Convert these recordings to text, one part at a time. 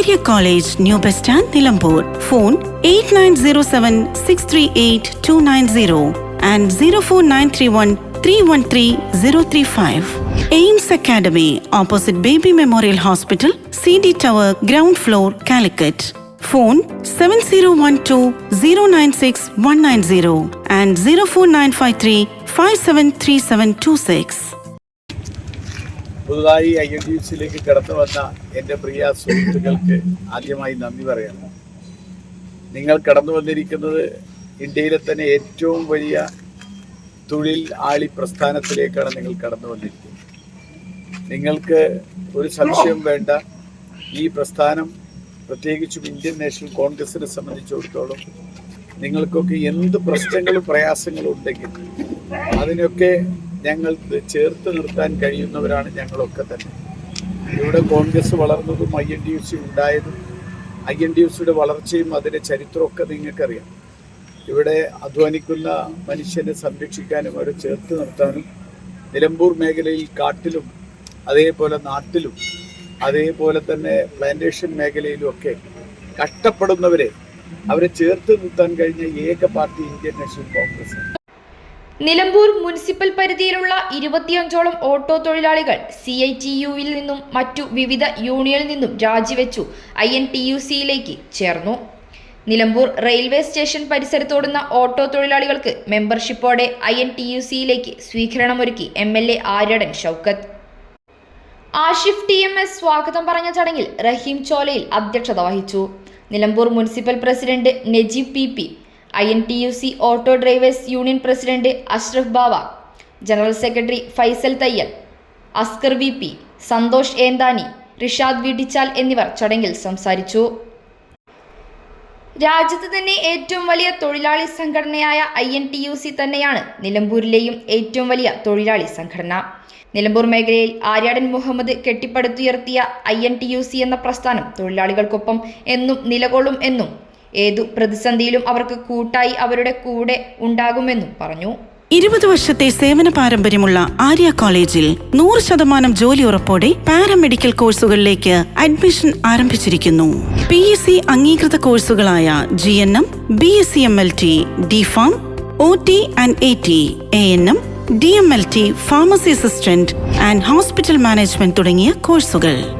Sabarya College, New Bus Nilambur. Phone 8907-638-290 and 04931-313-035. AIMS Academy, opposite Baby Memorial Hospital, CD Tower, ground floor, Calicut. Phone 7012-096-190 and 04953-573726. പുതുതായി I N D സിയിലേക്ക് കടന്നു വന്ന എന്റെ പ്രിയ സുഹൃത്തുക്കൾക്ക് ആദ്യമായി നന്ദി പറയണം നിങ്ങൾ കടന്നു വന്നിരിക്കുന്നത് ഇന്ത്യയിലെ തന്നെ ഏറ്റവും വലിയ തൊഴിൽ ആളി പ്രസ്ഥാനത്തിലേക്കാണ് നിങ്ങൾ കടന്നു വന്നിരിക്കുന്നത്. നിങ്ങൾക്ക് ഒരു സംശയം വേണ്ട ഈ പ്രസ്ഥാനം പ്രത്യേകിച്ചും ഇന്ത്യൻ നാഷണൽ കോൺഗ്രസിനെ സംബന്ധിച്ചിടത്തോളം നിങ്ങൾക്കൊക്കെ എന്ത് പ്രശ്നങ്ങളും പ്രയാസങ്ങളും ഉണ്ടെങ്കിൽ അതിനൊക്കെ ഞങ്ങൾക്ക് ചേർത്ത് നിർത്താൻ കഴിയുന്നവരാണ് ഞങ്ങളൊക്കെ തന്നെ ഇവിടെ കോൺഗ്രസ് വളർന്നതും I N D F C ഉണ്ടായതും I N D F സിയുടെ വളർച്ചയും അതിന്റെ ചരിത്രമൊക്കെ നിങ്ങൾക്കറിയാം ഇവിടെ അധ്വാനിക്കുന്ന മനുഷ്യനെ സംരക്ഷിക്കാനും അവരെ ചേർത്ത് നിർത്താനും നിലമ്പൂർ മേഖലയിൽ കാട്ടിലും അതേപോലെ നാട്ടിലും അതേപോലെ തന്നെ പ്ലാന്റേഷൻ മേഖലയിലും ഒക്കെ കഷ്ടപ്പെടുന്നവരെ അവരെ ചേർത്ത് നിർത്താൻ കഴിഞ്ഞ ഏക party Indian national Congress. Nilambur municipal പരിധിയിലുള്ള ഇരുപത്തിയഞ്ചോളം ഓട്ടോ തൊഴിലാളികൾ സി ഐ ടി യുവിൽ നിന്നും മറ്റു വിവിധ യൂണിയനിൽ നിന്നും രാജിവെച്ചു. ഐ എൻ ടി യു സിയിലേക്ക് ചേർന്നു. നിലമ്പൂർ റെയിൽവേ സ്റ്റേഷൻ പരിസരത്തോടുന്ന ഓട്ടോ തൊഴിലാളികൾക്ക് മെമ്പർഷിപ്പോടെ ഐ എൻ ടി യു സിയിലേക്ക് സ്വീകരണമൊരുക്കി M L A Aryadan Shoukath. Ashif T M S സ്വാഗതം പറഞ്ഞ ചടങ്ങിൽ റഹീം ചോലയിൽ അധ്യക്ഷത വഹിച്ചു. Nilambur municipal president Najeeb P P I N T U C auto drivers union president Ashraf Bava general secretary Faisal Thayyil Askar V P Santhosh Enthani Rishad Veettichal എന്നിവർ ചടങ്ങിൽ സംസാരിച്ചു. രാജ്യത്ത് തന്നെ ഏറ്റവും വലിയ തൊഴിലാളി സംഘടനയായ I N T U C തന്നെയാണ് നിലമ്പൂരിലെയും ഏറ്റവും വലിയ തൊഴിലാളി സംഘടന. നിലമ്പൂർ മേഖലയിൽ Aryadan Muhammad കെട്ടിപ്പടുത്തുയർത്തിയ I N T U C എന്ന പ്രസ്ഥാനം തൊഴിലാളികൾക്കൊപ്പം എന്നും നിലകൊള്ളും എന്നും ഏതു പ്രതിസന്ധിയിലും അവർക്ക് കൂട്ടായി അവരുടെ കൂടെ ഉണ്ടാകുമെന്നും പറഞ്ഞു. ഇരുപത് വർഷത്തെ സേവന പാരമ്പര്യമുള്ള ആര്യ കോളേജിൽ നൂറ് ശതമാനം ജോലി ഉറപ്പോടെ പാരാമെഡിക്കൽ കോഴ്സുകളിലേക്ക് അഡ്മിഷൻ ആരംഭിച്ചിരിക്കുന്നു. പി എസ് സി അംഗീകൃത കോഴ്സുകളായ G N M B S C M L T D pharm O T and A T A N M D M L T pharmacy assistant and hospital management തുടങ്ങിയ കോഴ്സുകൾ.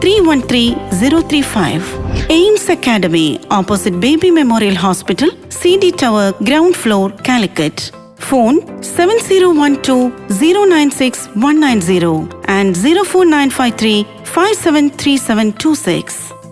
313035. AIMS Academy, opposite Baby Memorial Hospital, CD Tower, ground floor, Calicut. Phone 7012-096-190 and 04953-573726.